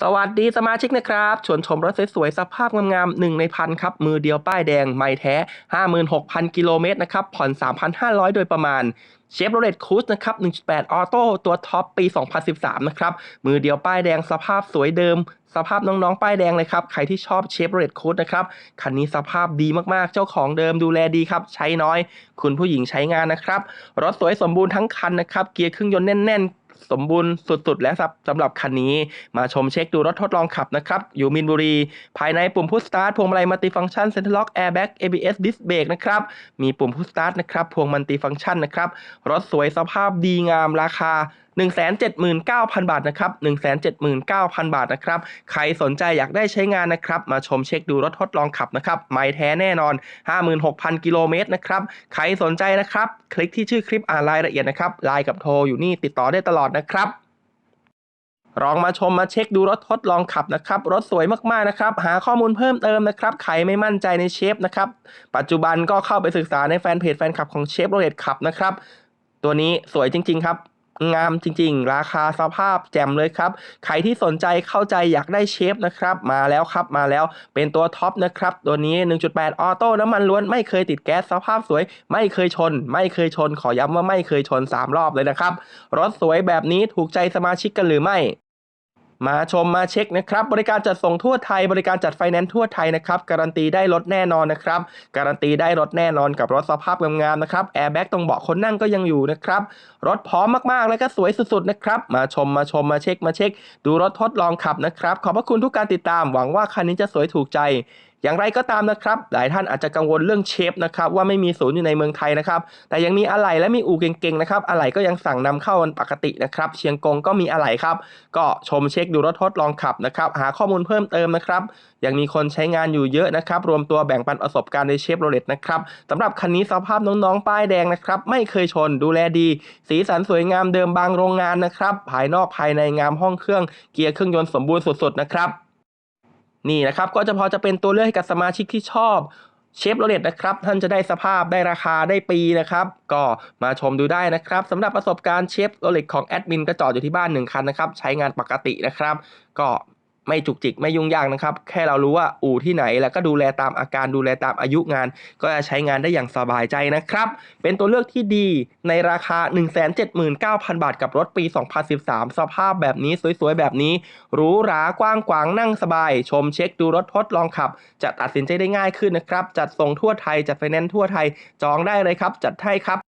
สวัสดีสมาชิกนะครับ ชวนชมรถสวยๆสภาพงามๆหนึ่งในพันครับ มือเดียวป้ายแดง ไม่แท้ 56,000 กิโลเมตรนะครับ ผ่อน 3,500 โดยประมาณเชฟโรเลตคูสนะครับ 1.8 ออโต้ตัวท็อปปี 2013 นะครับ มือเดียวป้ายแดงสภาพสวยเดิม สภาพน้องๆ ป้ายแดงเลยครับ ใครที่ชอบเชฟโรเลตคูสนะครับ คันนี้สภาพดีมากๆ เจ้าของเดิมดูแลดีครับ ใช้น้อย คุณผู้หญิงใช้งานนะครับ รถสวยสมบูรณ์ทั้งคันนะครับ เกียร์เครื่องยนต์แน่นๆ สมบูรณ์สุดๆ แล้วครับสำหรับคันนี้มาชมเช็คดูรถทดลองขับนะครับ อยู่มินบุรี ภายในปุ่มพุชสตาร์ทพวงมาลัยมัลติฟังก์ชันเซ็นทรัลล็อกแอร์แบ็ก ABS ดิสเบรกนะครับ มีปุ่มพุชสตาร์ทนะครับ พวงมัลติฟังก์ชันนะครับ รถสวยสภาพดีงามราคา 179,000 บาทนะครับ179,000 บาทนะครับใครสนใจอยากได้ใช้งานนะครับมาชมเช็คดูรถทดลองขับนะครับไม่แท้แน่นอน 56,000 กิโลเมตรนะครับใครสนใจนะครับ คลิกที่ชื่อคลิปอ่านรายละเอียดนะครับไลน์กับโทรอยู่นี่ติดต่อได้ตลอดนะครับลองมาชมมาเช็คดูรถทดลองขับนะครับรถสวยมากๆนะครับ หาข้อมูลเพิ่มเติมนะครับใครไม่มั่นใจในเชฟนะครับปัจจุบันก็เข้าไปศึกษาในแฟนเพจแฟนคลับของเชฟโรเลตขับนะครับตัวนี้สวยจริง ๆ ครับ งามจริงๆ ราคาสภาพแจ่มเลยครับ ใครที่สนใจเข้าใจอยากได้เชฟนะครับ มาแล้วครับมาแล้วเป็นตัวท็อปนะครับ ตัวนี้ 1.8 ออโต้น้ำมันล้วนไม่เคยติดแก๊สสภาพสวย ไม่เคยชน ไม่เคยชน ขอย้ำว่าไม่เคยชน 3 รอบเลยนะครับ รถสวยแบบนี้ถูกใจสมาชิกกันหรือไม่ มาชมมาเช็คนะครับบริการจัดส่งทั่วไทย บริการจัดไฟแนนซ์ทั่วไทยนะครับการันตีได้รถแน่นอนนะครับการันตีได้รถแน่นอนกับรถสภาพงามๆนะครับแอร์แบ็กตรงเบาะคนนั่งก็ยังอยู่นะครับรถพร้อมมากๆ และก็สวยสุดๆนะครับมาชมมาชมมาเช็คมาเช็ค ดูรถทดลองขับนะครับขอบพระคุณทุกการติดตามหวังว่าคันนี้จะสวยถูกใจอย่างไรก็ตามนะครับ หลายท่านอาจจะกังวลเรื่องเชฟนะครับว่าไม่มีศูนย์อยู่ในเมืองไทยนะครับแต่ยังมีอะไหล่และมีอู่เก่งๆนะครับอะไหล่ก็ยังสั่งนำเข้าวันปกตินะครับเชียงกงก็มีอะไหล่ครับก็ชมเช็คดูรถทดลองขับนะครับหาข้อมูลเพิ่มเติมนะครับยังมีคนใช้งานอยู่เยอะนะครับรวมตัวแบ่งปันประสบการณ์ในเชฟโรเลตนะครับสำหรับคันนี้สภาพน้องๆ ป้ายแดงนะครับไม่เคยชนดูแลดี สีสันสวยงามเดิมบางโรงงานนะครับภายนอกภายในงามห้องเครื่องเกียร์เครื่องยนต์สมบูรณ์สุดๆนะครับ นี่นะครับก็จะพอจะเป็นตัวเลือกให้กับสมาชิกที่ชอบเชฟโรเลตนะครับ ท่านจะได้สภาพได้ราคาได้ปีนะครับ ก็มาชมดูได้นะครับสำหรับประสบการณ์เชฟโรเลตของแอดมินก็จอดอยู่ที่บ้านหนึ่งคันนะครับ ใช้งานปกตินะครับ ก็ ไม่จุกจิกไม่ยุ่งยากนะครับ แค่เรารู้ว่าอู่ที่ไหนแล้วก็ดูแลตามอาการดูแลตามอายุงาน ก็จะใช้งานได้อย่างสบายใจนะครับ เป็นตัวเลือกที่ดีในราคา 179,000 บาทกับรถปี 2013 สภาพแบบนี้สวยๆ แบบนี้หรูหรากว้างขวางนั่งสบาย ชมเช็คดูรถทดลองขับ จะตัดสินใจได้ง่ายขึ้นนะครับ จัดส่งทั่วไทยจัดไฟแนนซ์ทั่วไทยจองได้เลยครับ จัดให้ครับ